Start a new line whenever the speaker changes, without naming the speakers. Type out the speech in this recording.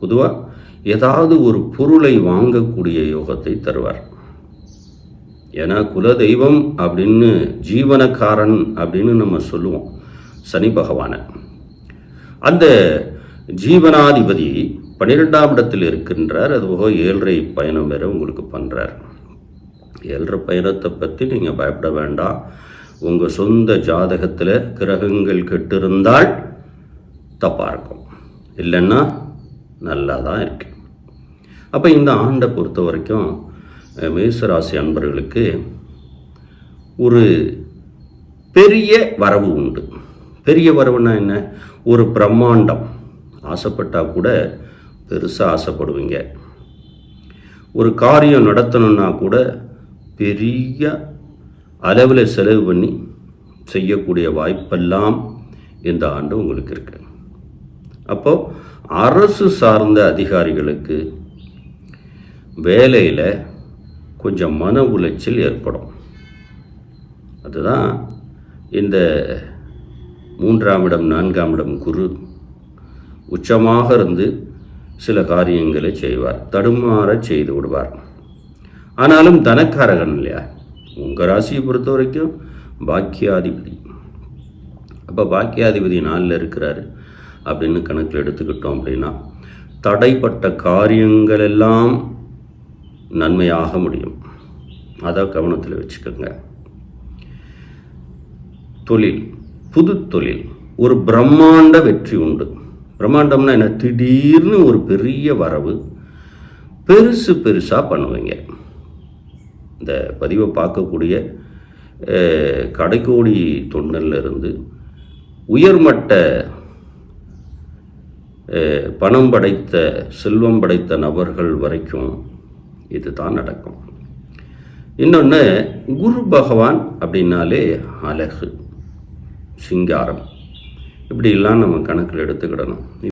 பொதுவாக ஏதாவது ஒரு பொருளை வாங்கக்கூடிய யோகத்தை தருவார். ஏன்னா குலதெய்வம் அப்படின்னு ஜீவனக்காரன் அப்படின்னு நம்ம சொல்லுவோம் சனி பகவானை. அந்த ஜீவனாதிபதி பன்னிரெண்டாம் இடத்தில் இருக்கின்றார். அதுபோக ஏழரை பயணம் வேற உங்களுக்கு பண்ணுறார் ஏழரை பயணத்தை பற்றி நீங்கள் பயப்பட வேண்டாம். உங்கள் சொந்த ஜாதகத்தில் கிரகங்கள் கெட்டிருந்தால் தப்பாக இருக்கும். இல்லைன்னா நல்லா தான் இருக்கு. அப்போ இந்த ஆண்டை பொறுத்த வரைக்கும் மேசராசி அன்பர்களுக்கு ஒரு பெரிய வரவு உண்டு. பெரிய வரவுன்னா என்ன? ஒரு பிரம்மாண்டம். ஆசைப்பட்டால் கூட பெருசாக ஆசைப்படுவீங்க. ஒரு காரியம் நடத்தணும்னா கூட பெரிய அளவில் செலவு பண்ணி செய்யக்கூடிய வாய்ப்பெல்லாம் இந்த ஆண்டு உங்களுக்கு இருக்குது அப்போ அரசு சார்ந்த அதிகாரிகளுக்கு வேலையில் கொஞ்சம் மன உளைச்சல் ஏற்படும். அதுதான் இந்த மூன்றாம் இடம் நான்காம் இடம் குரு உச்சமாக இருந்து சில காரியங்களை செய்வார் தடுமாற செய்து விடுவார். ஆனாலும் தனக்காரகன் இல்லையா? உங்கள் ராசியை பொறுத்த வரைக்கும் பாக்கியாதிபதி. அப்போ பாக்கியாதிபதி நாளில் இருக்கிறாரு. அப்படின்னு கணக்கில் எடுத்துக்கிட்டோம் அப்படின்னா தடைப்பட்ட காரியங்கள் எல்லாம் நன்மையாக முடியும். அதை கவனத்தில் வச்சுக்கோங்க. தொழில் புது தொழில் ஒரு பிரம்மாண்ட வெற்றி உண்டு. பிரம்மாண்டம்னா என்ன? திடீர்னு ஒரு பெரிய வரவு பெருசு பெருசாக பண்ணுவீங்க. இந்த பதிவை பார்க்கக்கூடிய கடைக்கோடி தொண்டல்ல இருந்து உயர்மட்ட பணம் படைத்த செல்வம் படைத்த நபர்கள் வரைக்கும் இதுதான் நடக்கும் இன்னொன்று குரு பகவான் அப்படின்னாலே அழகு சிங்காரம். இப்படிலாம் நம்ம கணக்கில் எடுத்துக்கிடணும்.